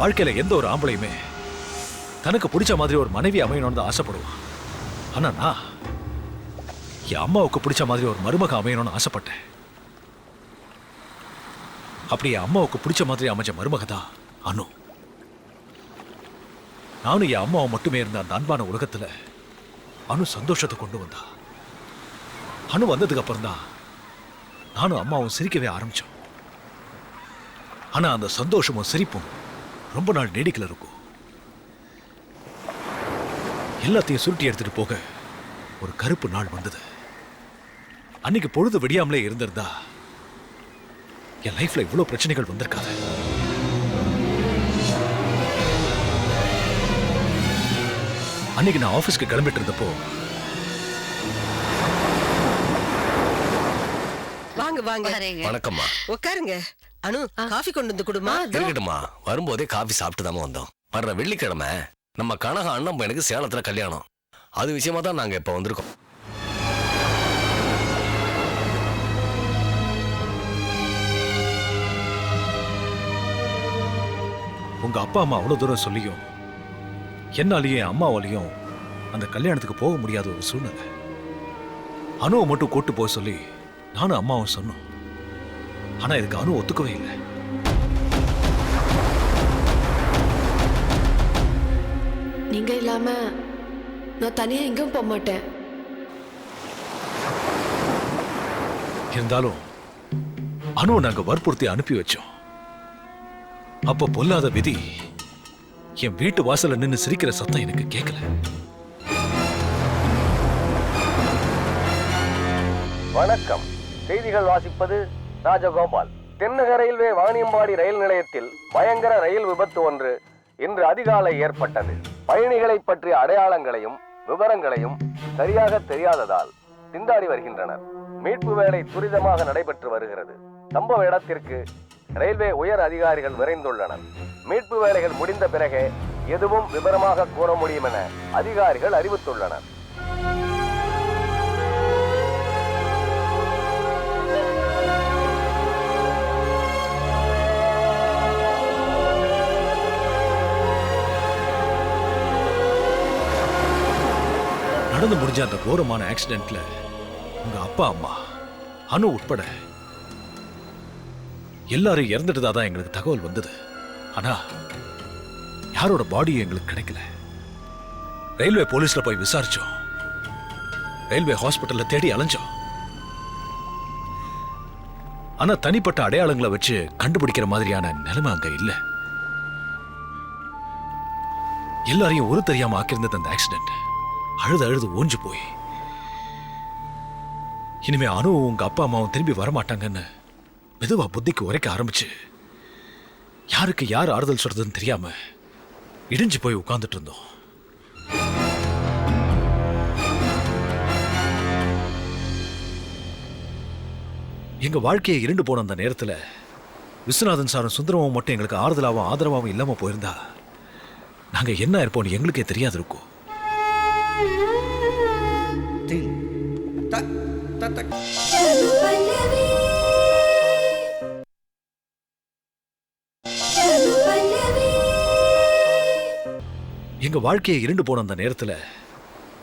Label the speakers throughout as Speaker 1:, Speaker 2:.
Speaker 1: வாழ்க்கையில எந்த ஒரு ஆம்பளையுமே தனக்கு பிடிச்ச மாதிரி ஒரு மனைவி அமையணும்னு தான் ஆசைப்படுவான். ஆனா நான் என் அம்மாவுக்கு பிடிச்ச மாதிரி ஒரு மருமக அமையணும்னு ஆசைப்பட்டேன். அப்படி என் அம்மாவுக்கு பிடிச்ச மாதிரி அமைஞ்ச மருமக தான் அனு. நானும் என் அம்மாவை மட்டுமே இருந்த அந்த அன்பான உலகத்துல அனு சந்தோஷத்தை கொண்டு வந்தா. அனு வந்ததுக்கு அப்புறம் தான் நானும் அம்மாவும் சிரிக்கவே ஆரம்பிச்சோம். ஆனா அந்த சந்தோஷமும் சிரிப்பும் ரொம்ப நாள் நீடிக்கல இருக்கும் எல்லாத்தையும் சுருட்டி எடுத்துட்டு போக ஒரு கருப்பு நாள் வந்தது. அன்னைக்கு பொழுது விடியாமலே இருந்திருந்தா என் லைஃப்ல இவ்வளவு பிரச்சனைகள் வந்திருக்காது. அன்னைக்கு நான் ஆபீஸ்க்கு கிளம்பிட்டு இருந்தப்போ
Speaker 2: வாங்க வாங்க.
Speaker 3: வணக்கம்மா.
Speaker 2: உட்காருங்க. அனு காஃபி கொண்டு வந்து கொடுமா.
Speaker 3: இருக்கட்டுமா வரும்போதே காஃபி சாப்பிட்டு தாமா வந்தோம். வர்ற வெள்ளிக்கிழமை நம்ம கனக அண்ணன் பையனுக்கு சேலத்துல கல்யாணம். அது விஷயமா தான் நாங்க இப்ப வந்திருக்கோம்.
Speaker 1: உங்க அப்பா அம்மா அவ்வளவு தூரம் சொல்லியும் என்னாலையும் என் அம்மாவாலையும் அந்த கல்யாணத்துக்கு போக முடியாத ஒரு சூழ்நிலை. அனுவை மட்டும் கூட்டு போக சொல்லி நானும் அம்மாவும் சொன்னோம். ஆனா இதுக்கு அனு ஒத்துக்கவே இல்லை.
Speaker 4: நீங்க இல்லாம நான் தனியா எங்கேயும் போக மாட்டேன்.
Speaker 1: இருந்தாலும் அனுவை நாங்க வற்புறுத்தி அனுப்பி வச்சோம். அப்ப பொல்லாத விதி என் வீட்டு வாசல்ல நின்னு சிரிக்கிற சத்தம் எனக்கு கேட்கல
Speaker 5: வணக்கம். செய்திகள் வாசிப்பது ராஜகோபால். தென்னக ரயில்வே வாணியம்பாடி ரயில் நிலையத்தில் பயங்கர ரயில் விபத்து ஒன்று இன்று அதிகாலை ஏற்பட்டது. பயணிகளை பற்றிய அடையாளங்களையும் விவரங்களையும் சரியாக தெரியாததால் திண்டாடி வருகின்றனர். மீட்பு வேலை துரிதமாக நடைபெற்று வருகிறது. சம்பவ இடத்திற்கு ரயில்வே உயர் அதிகாரிகள் விரைந்துள்ளனர். மீட்பு வேலைகள் முடிந்த பிறகே எதுவும் விவரமாக கூற முடியும் என அதிகாரிகள் அறிவித்துள்ளனர்.
Speaker 1: நடந்து முடிஞ்ச அந்த கோரமான ஆக்சிடென்ட்ல உங்க அப்பா அம்மா அனு உட்பட எல்லாரும் இறந்துட்டதா தான் எங்களுக்கு தகவல் வந்தது. ஆனா யாரோட பாடி எங்களுக்கு கிடைக்கல. ரயில்வே போலீஸ்ல போய் விசாரிச்சோம். ரயில்வே ஹாஸ்பிட்டல்ல தேடி அலைஞ்சோம். ஆனா தனிப்பட்ட அடையாளங்களை வச்சு கண்டுபிடிக்கிற மாதிரியான நிலைமை அங்க இல்ல. எல்லாரையும் ஒரு தெரியாம ஆக்கியிருந்தது அந்த ஆக்சிடென்ட் அழுது அழுது ஓஞ்சு போய். இனிமே அனுவும் உங்க அப்பா அம்மாவும் திரும்பி வரமாட்டாங்கன்னு மெதுவா புத்திக்கு உரைக்க ஆரம்பிச்சு. யாருக்கு யார் ஆறுதல் சொல்றதுன்னு தெரியாம இடிஞ்சு போய் உட்கார்ந்துட்டு இருந்தோம். எங்க வாழ்க்கையை இருண்டு போன அந்த நேரத்துல விஸ்வநாதன் சாரும் சுந்தரமும் மட்டும் எங்களுக்கு ஆறுதலாகவும் ஆதரவாகவும் இல்லாம போயிருந்தா நாங்க என்ன இருப்போம்னு எங்களுக்கே தெரியாது இருக்கோம் எங்க வாழ்க்கையை இருண்டு போன அந்த நேரத்துல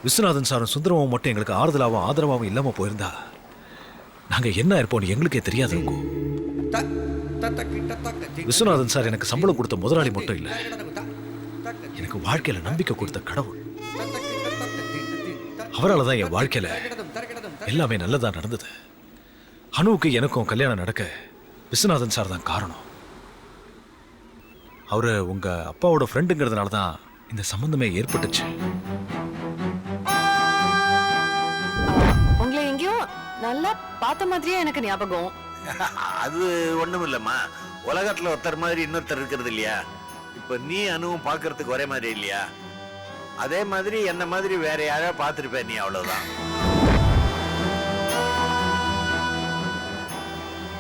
Speaker 1: விஸ்வநாதன் சாரும் சுந்தரமும் மட்டும் எங்களுக்கு ஆறுதலாவும் ஆதரவாவும் இல்லாம போயிருந்தா நாங்க என்ன இருப்போம்னு எங்களுக்கே தெரியாது இருக்கும் விஸ்வநாதன் சார் எனக்கு சம்பளம் கொடுத்த முதலாளி மட்டும் இல்ல. எனக்கு வாழ்க்கையில நம்பிக்கை கொடுத்த கடவுள். அவரால் தான் என் வாழ்க்கையில எல்லாமே நல்லதா நடந்தது. அனுவுக்கு எனக்கும் கல்யாணம் நடக்க விஸ்வநாதன் சார் தான் காரணம். அவரு உங்க அப்பாவோட ஃப்ரெண்டுங்கிறதுனால தான் இந்த சம்பந்தமே ஏற்பட்டுச்சு.
Speaker 4: உங்களை எங்கேயோ நல்லா பார்த்த மாதிரியே எனக்கு ஞாபகம்.
Speaker 6: அது ஒண்ணும் இல்லம்மா உலகத்துல ஒருத்தர் மாதிரி இன்னொருத்தர் இருக்கிறது இல்லையா? இப்ப நீ அனுவும் பாக்குறதுக்கு ஒரே மாதிரி இல்லையா? அதே மாதிரி என்ன மாதிரி வேற யாரையோ பார்த்துருப்ப நீ அவ்வளவுதான்.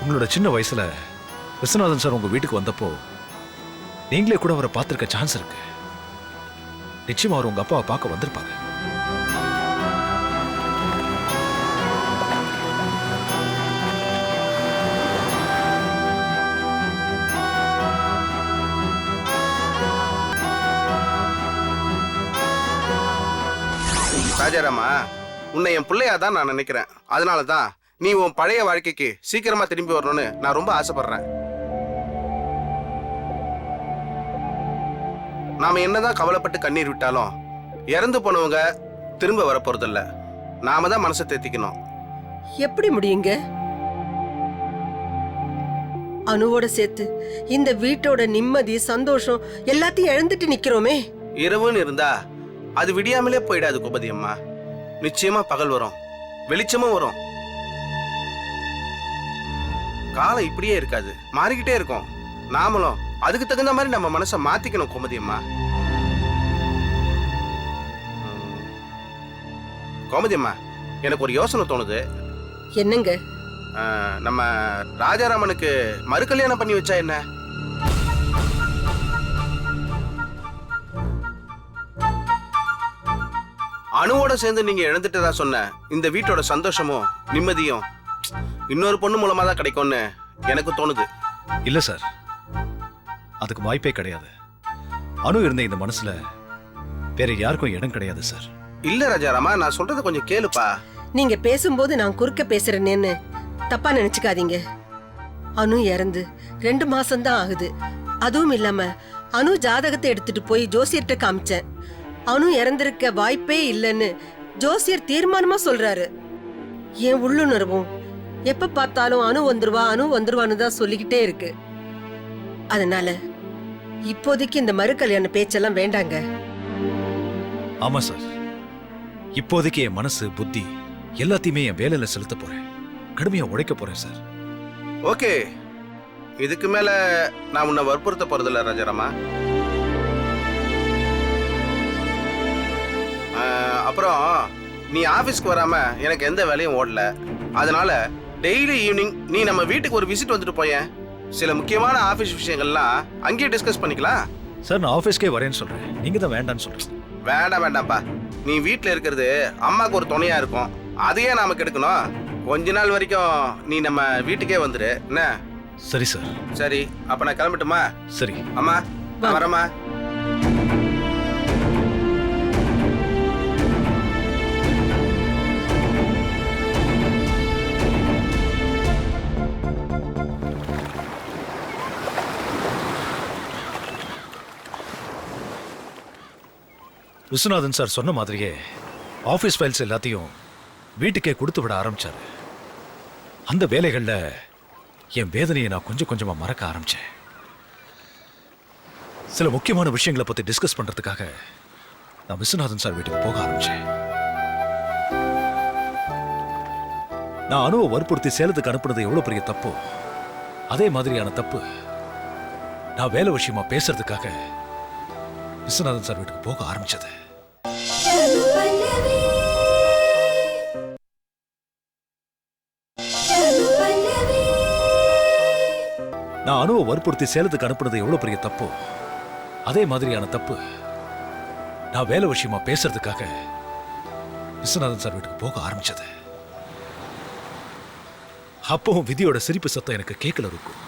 Speaker 1: உங்களோட சின்ன வயசுல விஸ்வநாதன் சார் உங்க வீட்டுக்கு வந்தப்போ நீங்களே கூட அவரை பார்த்திருக்க சான்ஸ் இருக்கு. நிச்சயமா அவர் உங்க அப்பாவை பார்க்க வந்திருப்பாங்க
Speaker 7: ராஜாராமா உன்னை என் பிள்ளையா தான் நான் நினைக்கிறேன். அதனால தான் நீ உன் பழைய வாழ்க்கைக்கு சீக்கிரமா திரும்பி வரணும்னு நான் ரொம்ப ஆசைப்படுறேன். நாம என்னதான் கவலைப்பட்டு கண்ணீர் விட்டாலும் இறந்து போனவங்க திரும்ப வர போறதில்ல நாம தான் மனசை தேத்திக்கணும்.
Speaker 2: எப்படி முடியுங்க? அணுவோட சேர்த்து இந்த வீட்டோட நிம்மதி சந்தோஷம் எல்லாத்தையும் இழந்துட்டு நிக்கிறோமே.
Speaker 7: இரவுன்னு இருந்தா அது விடியாமலே போயிடாது கோபதி அம்மா. நிச்சயமா பகல் வரும். வெளிச்சமும் வரும். காலம் இப்படியே இருக்காது. மாறிக்கிட்டே இருக்கும். நாமளும் அதுக்கு தகுந்த மாதிரி நம்ம மனசை மாத்திக்கணும் கோமதி அம்மா. கோமதி அம்மா எனக்கு ஒரு யோசனை தோணுது.
Speaker 2: என்னங்க?
Speaker 7: ஆஹ், நம்ம ராஜாராமனுக்கு மறு கல்யாணம் பண்ணி வச்சா என்ன? அணுவோட சேர்ந்து நீங்க இழந்துட்டதா சொன்ன இந்த வீட்டோட சந்தோஷமும் நிம்மதியும் இன்னொரு பொண்ணு மூலமா தான் கிடைக்கும்னு எனக்கு தோணுது.
Speaker 1: இல்ல சார். அதுக்கு வாய்ப்பே கிடையாது. அணு இருந்த இந்த மனசுல வேற யாருக்கும் இடம் கிடையாது சார்.
Speaker 7: இல்ல ராஜாராமா நான் சொல்றத கொஞ்சம் கேளுப்பா.
Speaker 2: நீங்க பேசும்போது நான் குறுக்க பேசுறேனேன்னு தப்பா நினைச்சுக்காதீங்க. அனு இறந்து ரெண்டு மாசம்தான் ஆகுது. அதுவும் இல்லாம அனு ஜாதகத்தை எடுத்துட்டு போய் ஜோசியர்கிட்ட காமிச்சேன். அனு இறந்திருக்க வாய்ப்பே இல்லைன்னு ஜோசியர் தீர்மானமா சொல்றாரு. என் உள்ளுணர்வும்? எப்ப பார்த்தாலும் அணு வந்துருவா அணு வந்துருவான்னு தான் சொல்லிக்கிட்டே இருக்கு. அதனால இப்போதைக்கு இந்த மறு கல்யாண பேச்செல்லாம் வேண்டாங்க.
Speaker 1: ஆமா சார். இப்போதைக்கு என் மனசு புத்தி எல்லாத்தையுமே என் வேலையில செலுத்த போறேன். கடுமையா உழைக்க போறேன் சார்.
Speaker 7: ஓகே. இதுக்கு மேல நான் உன்னை வற்புறுத்த போறதில்ல ராஜாராமா. நீ ஆபீஸ்க்கு வராம எனக்கு எந்த வேலையும் ஓடல. அதனால டெய்லி ஈவினிங் நீ நம்ம வீட்டுக்கு ஒரு விசிட் வந்துட்டு போயேன். சில முக்கியமான ஆபீஸ் விஷயங்கள்லாம் அங்கேயே டிஸ்கஸ் பண்ணிக்கலாம்.
Speaker 1: சார் நான் ஆபீஸ்க்கே வரேன்னு சொல்றேன். நீங்க தான் வேண்டாம்னு சொல்றீங்க.
Speaker 7: வேண்டாம் வேண்டாம்ப்பா. நீ வீட்டில் இருக்கிறது அம்மாவுக்கு ஒரு துணையா இருக்கும். அதையே நாம கெடுக்கணும். கொஞ்ச நாள் வரைக்கும் நீ நம்ம வீட்டுக்கே வந்துரு. என்ன?
Speaker 1: சரி சார்.
Speaker 7: சரி அப்ப நான் கிளம்பட்டுமா?
Speaker 1: சரி.
Speaker 7: அம்மா நான் வரேம்மா.
Speaker 1: விஸ்வநாதன் சார் சொன்ன மாதிரியே ஆஃபீஸ் ஃபைல்ஸ் எல்லாத்தையும் வீட்டுக்கே கொடுத்து விட ஆரம்பிச்சாரு. அந்த வேலைகளில் என் வேதனையை நான் கொஞ்சம் கொஞ்சமாக மறக்க ஆரம்பிச்சேன். சில முக்கியமான விஷயங்களை பற்றி டிஸ்கஸ் பண்ணுறதுக்காக நான் விஸ்வநாதன் சார் வீட்டுக்கு போக ஆரம்பிச்சேன். நான் அணுவை வற்புறுத்தி சேலத்துக்கு அனுப்புனது எவ்வளோ பெரிய தப்பு? அதே மாதிரியான தப்பு நான் வேலை விஷயமா பேசுறதுக்காக விஸ்வநாதன் சார் வீட்டுக்கு போக ஆரம்பிச்சது. நான் அணுவை வற்புறுத்தி சேலத்துக்கு அனுப்புனது எவ்வளவு பெரிய தப்பு? அதே மாதிரியான தப்பு நான் வேலை விஷயமா பேசுறதுக்காக விஸ்வநாதன் சார் வீட்டுக்கு போக ஆரம்பிச்சது. அப்பவும் விதியோட சிரிப்பு சத்தம் எனக்கு கேட்கல இருக்கும்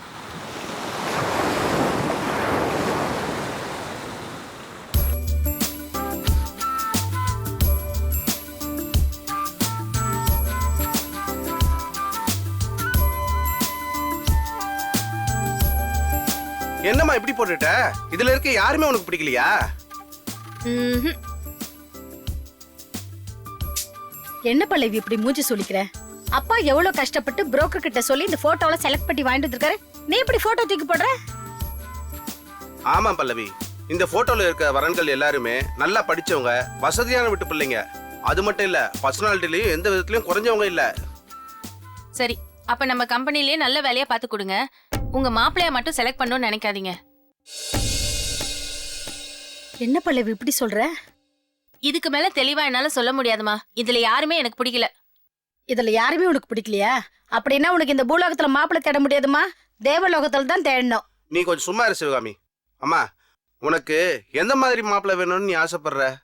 Speaker 7: போட்டுட்ட. இதுல இருக்க யாருமே உனக்கு பிடிக்கலையா.
Speaker 8: என்ன பல்லவி இப்படி மூஞ்சி சொல்லிக்கிற அப்பா எவ்வளவு கஷ்டப்பட்டு புரோக்கர் கிட்ட சொல்லி இந்த போட்டோல செலக்ட் பண்ணி வாங்கிட்டு வந்திருக்காரு. நீ இப்படி போட்டோ தூக்கி போடுற?
Speaker 7: ஆமா பல்லவி. இந்த போட்டோல இருக்க வரன்கள் எல்லாருமே நல்லா படிச்சவங்க வசதியான வீட்டு பிள்ளைங்க. அது மட்டும் இல்ல பர்சனாலிட்டிலையும் எந்த விதத்திலயும் குறைஞ்சவங்க இல்ல.
Speaker 9: சரி அப்ப நம்ம கம்பெனிலேயே நல்ல வேலையா பார்த்து கொடுங்க. உங்க மாப்பிளைய மட்டும் செலக்ட் பண்ணணும்னு நினைக்காதீங்க.
Speaker 8: என்ன பல்லவி இப்படி சொல்ற?
Speaker 9: இதுக்கு மேல தெளிவா என்னால சொல்ல முடியாதுமா. இதுல யாருமே எனக்கு பிடிக்கல.
Speaker 8: இதுல யாருமே உனக்கு பிடிக்கலையா? அப்படின்னா உனக்கு இந்த பூலோகத்துல மாப்பிள்ளை தேட முடியாதுமா? தேவலோகத்துல தான் தேடணும்.
Speaker 7: நீ கொஞ்சம் சும்மா இரு சிவகாமி. அம்மா உனக்கு எந்த மாதிரி மாப்பிள்ளை வேணும்னு நீ ஆசைப்படுற?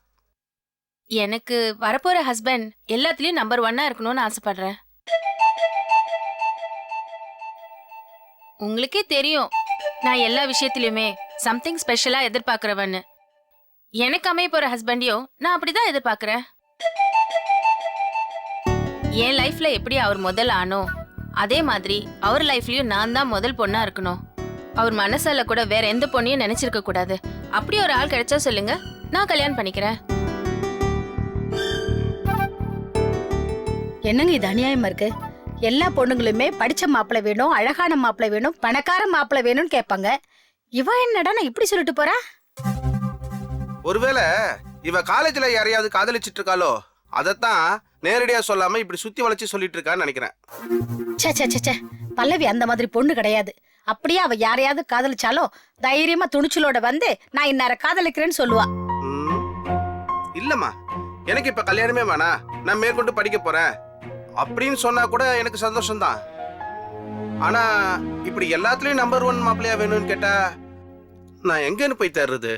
Speaker 9: எனக்கு வரப்போற ஹஸ்பண்ட் எல்லாத்துலயும் நம்பர் ஒன்னா இருக்கணும்னு ஆசைப்படுறேன். உங்களுக்கே தெரியும். நான் எல்லா விஷயத்திலயுமே சம்திங் ஸ்பெஷலா எதிர்பார்க்கறவன்னு. எனக்கு அமைய போற ஹஸ்பண்டையும் நான் அப்படிதான் எதிர்பார்க்கறேன். என் லைஃப்ல எப்படி அவர் முதல் ஆனோ அதே மாதிரி அவர் லைஃப்லயும் நான் தான் முதல் பொண்ணா இருக்கணும். அவர் மனசால கூட வேற எந்த பொண்ணையும் நினைச்சிருக்க கூடாது. அப்படி ஒரு ஆள் கிடைச்சா சொல்லுங்க நான் கல்யாணம் பண்ணிக்கிறேன்.
Speaker 8: என்னங்க இது அநியாயமா இருக்கு? எல்லா பொண்ணுங்களுமே படிச்ச மாப்பிள்ளை வேணும் அழகான மாப்பிள்ளை வேணும் பணக்கார மாப்பிள்ளை வேணும்னு கேட்பாங்க. இவ என்னடா நான் இப்படி சொல்லிட்டு போறா?
Speaker 7: ஒருவேளை இவ காலேஜ்ல யாரையாவது காதலிச்சிட்டு இருக்காளோ அதைத்தான் நேரடியா சொல்லாம இப்படி சுத்தி வளைச்சு சொல்லிட்டு இருக்கான்னு நினைக்கிறேன்.
Speaker 8: பல்லவி அந்த மாதிரி பொண்ணு கிடையாது. அப்படியே அவ யாரையாவது காதலிச்சாலும் தைரியமா துணிச்சலோட வந்து நான் இன்னார காதலிக்கிறேன்னு சொல்லுவா.
Speaker 7: ம். இல்லம்மா. எனக்கு இப்ப கல்யாணமே வேணாம். நான் மேற்கொண்டு படிக்க போறேன். அப்படின்னு சொன்னா கூட எனக்கு சந்தோஷம்தான். ஆனா இப்படி எல்லாத்துலயும் நம்பர் ஒன் மாப்பிள்ளையா வேணும்னு கேட்டா நான் எங்கன்னு போய் தேடுறது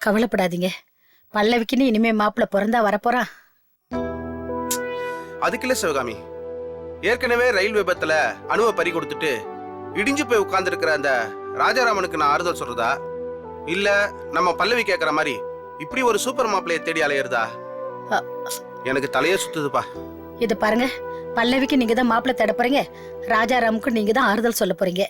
Speaker 8: கவலைப்படாதீங்க. பல்லவிக்குன்னு இனிமே மாப்பிள்ளை பிறந்தா வரப்போறான்.
Speaker 7: அதுக்கு இல்ல சிவகாமி. ஏற்கனவே ரயில் விபத்துல அணுவை பறி கொடுத்துட்டு இடிஞ்சு போய் உட்கார்ந்துருக்கிற அந்த ராஜாராமனுக்கு நான் ஆறுதல் சொல்றதா? இல்ல நம்ம பல்லவி கேக்குற மாதிரி இப்படி ஒரு சூப்பர் மாப்பிளைய தேடி அலையிறதா. எனக்கு தலையே சுத்துதுப்பா.
Speaker 8: இது பாருங்க பல்லவிக்கு நீங்க தான் மாப்பிள்ளை தேட போறீங்க ராஜாராமுக்கு நீங்க தான் ஆறுதல் சொல்ல போறீங்க.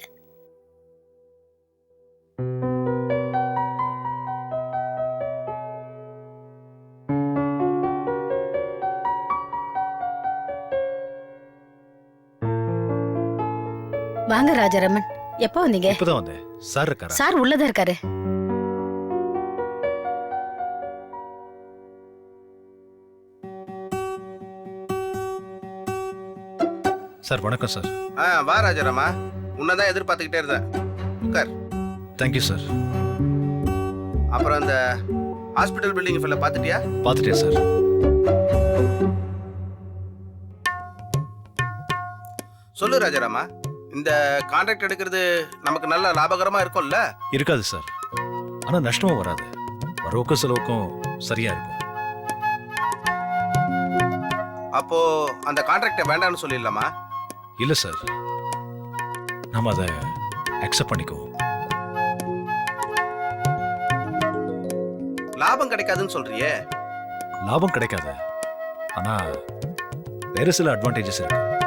Speaker 8: வாங்க ராஜாராமன் எப்போ வந்தீங்க?
Speaker 1: இப்பதான் வந்தேன். சார் இருக்காரா?
Speaker 8: சார் உள்ளதா இருக்காரு.
Speaker 1: சார் வணக்கம் சார்.
Speaker 7: ஆ வா ராஜாராமா. உன்னதான் எதிர்பார்த்துக்கிட்டே இருந்தேன். உட்கார்.
Speaker 1: தேங்க்யூ சார்
Speaker 7: அப்புறம் அந்த ஹாஸ்பிட்டல் பில்டிங் ஃபுல்ல பார்த்துட்டியா?
Speaker 1: பார்த்துட்டேன் சார்
Speaker 7: சொல்லு ராஜாராமா. இந்த கான்ட்ராக்ட் எடுக்கிறது நமக்கு நல்ல லாபகரமா இருக்கும்ல?
Speaker 1: இருக்காது சார் ஆனா நஷ்டமும் வராது. வரவுக்கும் செலவுக்கும் சரியா இருக்கும்.
Speaker 7: அப்போ அந்த கான்ட்ராக்டை வேண்டாம்னு சொல்லிடலாமா?
Speaker 1: இல்ல சார். நம்ம அதை அக்செப்ட் பண்ணிக்குவோம்.
Speaker 7: லாபம் கிடைக்காதுன்னு சொல்றியே.
Speaker 1: லாபம் கிடைக்காது. ஆனா வேற சில அட்வான்டேஜஸ் இருக்கு.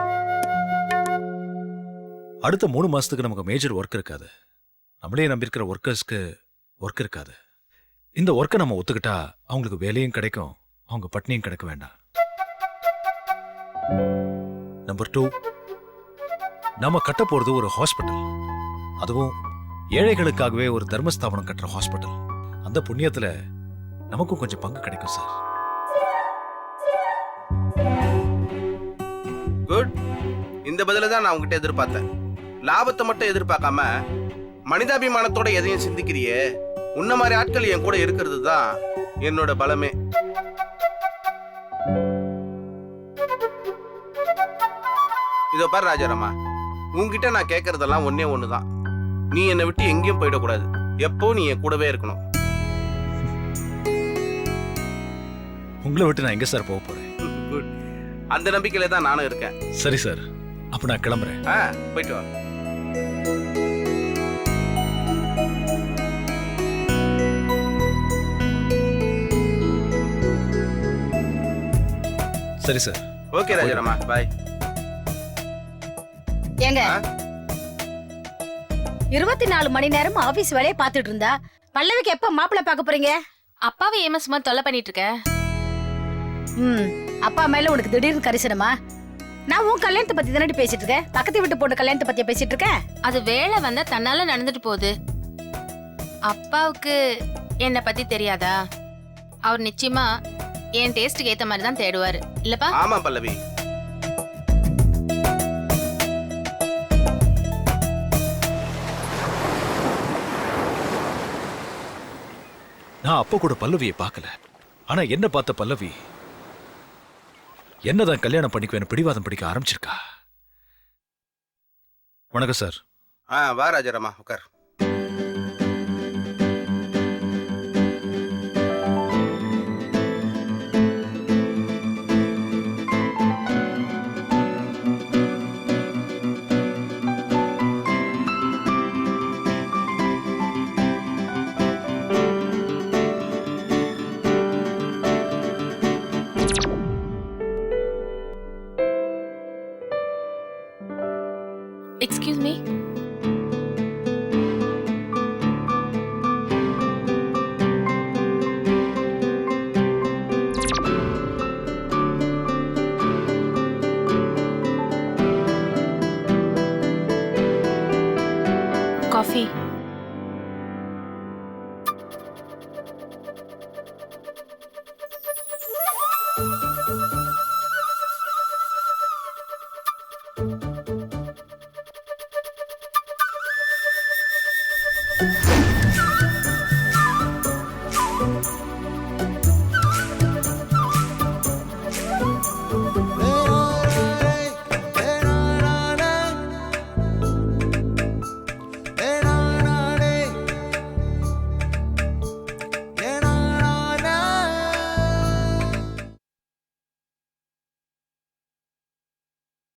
Speaker 1: அடுத்த மூணு மாசத்துக்கு நமக்கு மேஜர் ஒர்க் இருக்காது. நம்மளே நம்பியிருக்கிற ஒர்க்கர்ஸ்க்கு ஒர்க் இருக்காது. இந்த ஒர்க்கை நம்ம ஒத்துக்கிட்டா அவங்களுக்கு வேலையும் கிடைக்கும். அவங்க பட்னியும் கிடைக்க வேண்டாம். நம்பர் டூ நம்ம கட்ட போறது ஒரு ஹாஸ்பிட்டல். அதுவும் ஏழைகளுக்காகவே ஒரு தர்மஸ்தாபனம் கட்டுற ஹாஸ்பிட்டல். அந்த புண்ணியத்துல நமக்கும் கொஞ்சம் பங்கு கிடைக்கும் சார்.
Speaker 7: குட் இந்த பதில தான் நான் உங்ககிட்ட எதிர்பார்த்தேன். லாபத்தை மட்டும் எதிர்பார்க்காம மனிதாபிமானத்தோட எதையும் சிந்திக்கிறியே? உன்ன மாதிரி ஆட்கள் என் கூட இருக்கிறது தான் என்னோட பலமே. இதோ பாரு ராஜாராமா. உன்கிட்ட நான் கேட்கறதெல்லாம் ஒன்னே ஒண்ணுதான். நீ என்னை விட்டு எங்கேயும் போயிடக்கூடாது. எப்போ நீ என் கூடவே இருக்கணும்?
Speaker 1: உங்களை விட்டு நான் எங்க சார் போக போறேன்?
Speaker 7: குட் அந்த நம்பிக்கையில தான் நானும் இருக்கேன்.
Speaker 1: சரி சார். அப்ப நான் கிளம்புறேன்.
Speaker 7: ஆ போயிட்டு வா.
Speaker 1: சரி சார்.
Speaker 7: ஓகே ராஜாராமா. பாய்
Speaker 8: ஏங்க? இருபத்தி நாலு மணி நேரம் ஆபீஸ் வேலையை பார்த்துட்டு இருந்தா? பல்லவிக்கு எப்ப மாப்பிள்ளை பார்க்க போறீங்க?
Speaker 9: அப்பாவை ஏமா சும்மா தொல்லை பண்ணிட்டு இருக்க?
Speaker 8: ம் அப்பா மேல உனக்கு திடீர்னு கரிசனமா? நான் உன் கல்யாணத்தை பத்தி தானே பேசிட்டு இருக்கேன்? பக்கத்து வீட்டு பொண்ணு கல்யாணத்தை பத்தியா பேசிட்டு இருக்கேன்
Speaker 9: அது வேலை வந்தா தன்னால நடந்துட்டு போகுது. அப்பாவுக்கு என்னை பத்தி தெரியாதா? அவர் நிச்சயமா என் டேஸ்ட்டுக்கு ஏத்த மாதிரி தான் தேடுவாரு. இல்லப்பா?
Speaker 7: ஆமா பல்லவி.
Speaker 1: நான் அப்ப கூட பல்லவியை பார்க்கல. ஆனா என்ன பார்த்த பல்லவி என்னதான் கல்யாணம் பண்ணிக்குவேன் பிடிவாதம் பிடிக்க ஆரம்பிச்சிருக்கா. வணக்கம் சார்.
Speaker 7: ஆ வா ராஜாராமா உட்கார்.
Speaker 9: Excuse me